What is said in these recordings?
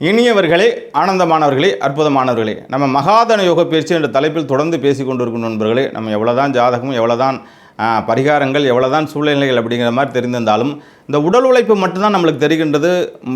இனியவர்களே ஆனந்தமானவர்களே அற்புதமானவர்களே நம்ம மகாதன யோக பயிற்சி என்ற தலைப்பில் தொடர்ந்து பேசி கொண்டிருக்கும் நண்பர்களே நம்ம எவ்வளோதான் ஜாதகம் எவ்வளோதான் பரிகாரங்கள் எவ்வளோதான் சூழ்நிலைகள் அப்படிங்கிற மாதிரி தெரிந்திருந்தாலும் இந்த உடல் உழைப்பு மட்டும்தான் நம்மளுக்கு தெரிகின்றது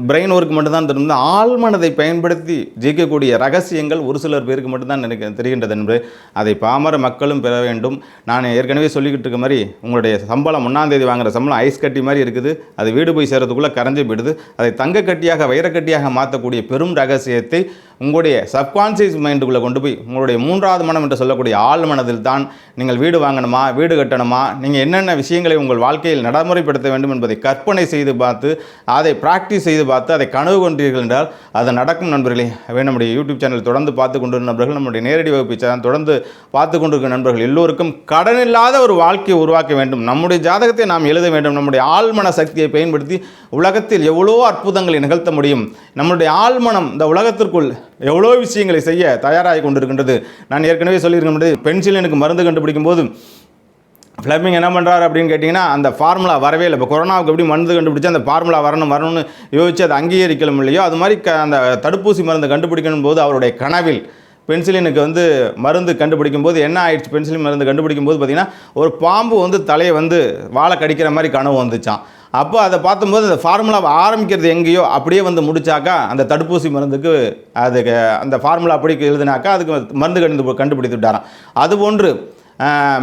பிரெயின் ஒர்க் மட்டும்தான் தெரியும். ஆழ்மனதை பயன்படுத்தி ஜெயிக்கக்கூடிய ரகசியங்கள் ஒரு சிலர் பேருக்கு மட்டும்தான் எனக்கு தெரிகின்றது என்று அதை பாமர மக்களும் பெற வேண்டும். நான் ஏற்கனவே சொல்லிக்கிட்டு இருக்க மாதிரி உங்களுடைய சம்பளம் ஒன்றாம் தேதி சம்பளம் ஐஸ் கட்டி மாதிரி இருக்குது. அது வீடு போய் சேர்கிறதுக்குள்ளே கரைஞ்சி போயிடுது. அதை தங்க கட்டியாக வைரக்கட்டியாக மாற்றக்கூடிய பெரும் ரகசியத்தை உங்களுடைய சப்கான்சியஸ் மைண்டுக்குள்ளே கொண்டு போய் உங்களுடைய மூன்றாவது மனம் என்று சொல்லக்கூடிய ஆழ் மனதில் தான் நீங்கள் வீடு வாங்கணுமா வீடு கட்டணுமா நீங்கள் என்னென்ன விஷயங்களை உங்கள் வாழ்க்கையில் நடைமுறைப்படுத்த வேண்டும் என்பதை கற்பனை செய்து பார்த்து அதை ப்ராக்டிஸ் செய்து பார்த்து அதை கனவு கொண்டீர்கள் என்றால் அது நடக்கும் நண்பர்களே. அவை நம்முடைய யூடியூப் சேனல் தொடர்ந்து பார்த்து கொண்டிருக்கும் நண்பர்கள் நம்முடைய நேரடி வகுப்பு சேனல் தொடர்ந்து பார்த்து கொண்டிருக்கும் நண்பர்கள் எல்லோருக்கும் கடன் இல்லாத ஒரு வாழ்க்கையை உருவாக்க வேண்டும். நம்முடைய ஜாதகத்தை நாம் எழுத வேண்டும். நம்முடைய ஆழ்மன சக்தியை பயன்படுத்தி உலகத்தில் எவ்வளோ அற்புதங்களை நிகழ்த்த முடியும். நம்முடைய ஆழ்மனம் இந்த உலகத்திற்குள் எவ்வளோ விஷயங்களை செய்ய தயாராகி கொண்டிருக்கின்றது. நான் ஏற்கனவே சொல்லியிருக்கின்றது எனக்கு மருந்து கண்டுபிடிக்கும் போது ஃப்ளமிங் என்ன பண்ணுறாரு அப்படின்னு கேட்டிங்கன்னா அந்த ஃபார்முலா வரவே இல்லை. இப்போ கொரோனாவுக்கு எப்படி மருந்து கண்டுபிடிச்சி அந்த ஃபார்முலா வரணும் வரணும்னு யோசிச்சு அதை அங்கீகரிக்கலாம் இல்லையோ அது மாதிரி க அந்த தடுப்பூசி மருந்து கண்டுபிடிக்கணும் போது அவருடைய கனவில் பென்சிலினுக்கு வந்து மருந்து கண்டுபிடிக்கும் போது என்ன ஆயிடுச்சு? பென்சிலின் மருந்து கண்டுபிடிக்கும் போது பார்த்தீங்கன்னா ஒரு பாம்பு வந்து தலையை வந்து வாழை கடிக்கிற மாதிரி கனவு வந்துச்சான் அப்போ அதை பார்த்தும்போது அந்த ஃபார்முலாவை ஆரம்பிக்கிறது எங்கேயோ அப்படியே வந்து முடிச்சாக்கா அந்த தடுப்பூசி மருந்துக்கு அதுக்கு அந்த ஃபார்முலா அப்படி எழுதினாக்கா அதுக்கு மருந்து கண்டு கண்டுபிடித்து விட்டாராம். அதுபோன்று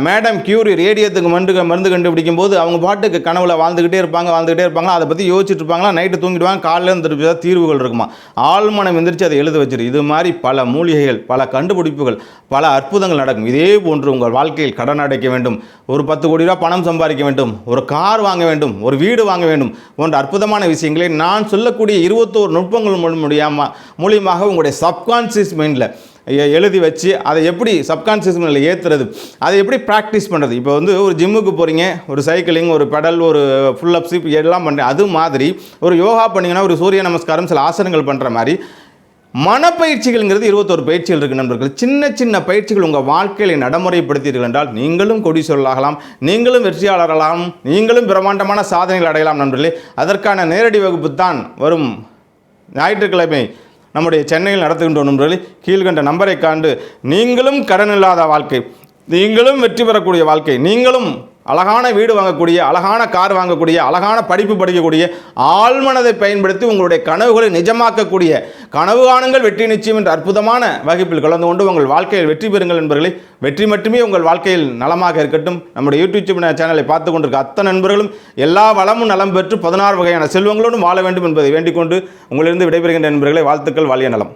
மேடம் கியூரி ரேடியத்துக்கு மருந்து மருந்து கண்டுபிடிக்கும் போது அவங்க பாட்டுக்கு கனவுல வாழ்ந்துக்கிட்டே இருப்பாங்க வாழ்ந்துக்கிட்டே இருப்பாங்களா அதை பற்றி யோசிச்சுட்டு இருப்பாங்களா? நைட்டு தூங்கிடுவாங்க. காலையில் இருந்துட்டு தீர்வுகள் இருக்குமா? ஆழ்மனம் எந்திரிச்சு அதை எழுத வச்சிரு. இது மாதிரி பல மூலிகைகள் பல கண்டுபிடிப்புகள் பல அற்புதங்கள் நடக்கும். இதே போன்று உங்கள் வாழ்க்கையில் கடன் அடைக்க வேண்டும். ஒரு பத்து கோடி ரூபா பணம் சம்பாதிக்க வேண்டும். ஒரு கார் வாங்க வேண்டும். ஒரு வீடு வாங்க வேண்டும். போன்ற அற்புதமான விஷயங்களை நான் சொல்லக்கூடிய இருபத்தோரு நுட்பங்கள் மூலம் மூலியமாக உங்களுடைய சப்கான்சியஸ் மைண்டில் எழுதி வச்சு அதை எப்படி சப்கான்சியஸ் மைண்டில் ஏற்றுறது அதை எப்படி ப்ராக்டிஸ் பண்ணுறது இப்போ வந்து ஒரு ஜிம்முக்கு போகிறீங்க ஒரு சைக்கிளிங் ஒரு பெடல் ஒரு ஃபுல் அப் சிப் எல்லாம் பண்ணுறேன் அது மாதிரி ஒரு யோகா பண்ணிங்கன்னா ஒரு சூரிய நமஸ்காரம் சில ஆசனங்கள் பண்ணுற மாதிரி மனப்பயிற்சிகள்ங்கிறது இருபத்தோரு பயிற்சிகள் இருக்குது நண்பர்கள். சின்ன சின்ன பயிற்சிகள் உங்கள் வாழ்க்கையில் நடைமுறைப்படுத்தீர்கள் என்றால் நீங்களும் கொடிசொல்லாகலாம் நீங்களும் வெற்றியாளர்களாகலாம் நீங்களும் பிரம்மாண்டமான சாதனைகள் அடையலாம் நண்பர்களே. அதற்கான நேரடி வகுப்பு தான் வரும் ஞாயிற்றுக்கிழமை. நம்முடைய சென்னையில் நடத்துகின்ற நண்பர்களே கீழ்கண்ட நம்பரை காண்டு நீங்களும் கடன் இல்லாத வாழ்க்கை. நீங்களும் வெற்றி பெறக்கூடிய வாழ்க்கை. நீங்களும் அழகான வீடு வாங்கக்கூடிய அழகான கார் வாங்கக்கூடிய அழகான படிப்பு படிக்கக்கூடிய ஆழ்மனதை பயன்படுத்தி உங்களுடைய கனவுகளை நிஜமாக்கக்கூடிய கனவு காணுங்கள் வெற்றி நிச்சயம் என்ற அற்புதமான வகுப்பில் கலந்து கொண்டு உங்கள் வாழ்க்கையில் வெற்றி பெறுங்கள் என்பர்களை வெற்றி மட்டுமே உங்கள் வாழ்க்கையில் நலமாக இருக்கட்டும். நம்முடைய யூடியூப் சேனலை பார்த்து கொண்டிருக்க அத்தனை நண்பர்களும் எல்லா வளமும் நலம் பெற்று பதினாறு வகையான செல்வங்களோடும் வாழ வேண்டும் என்பதை வேண்டிக் கொண்டு உங்களிலிருந்து விடைபெறுகின்ற நண்பர்களை வாழ்த்துக்கள் வாழிய நலம்.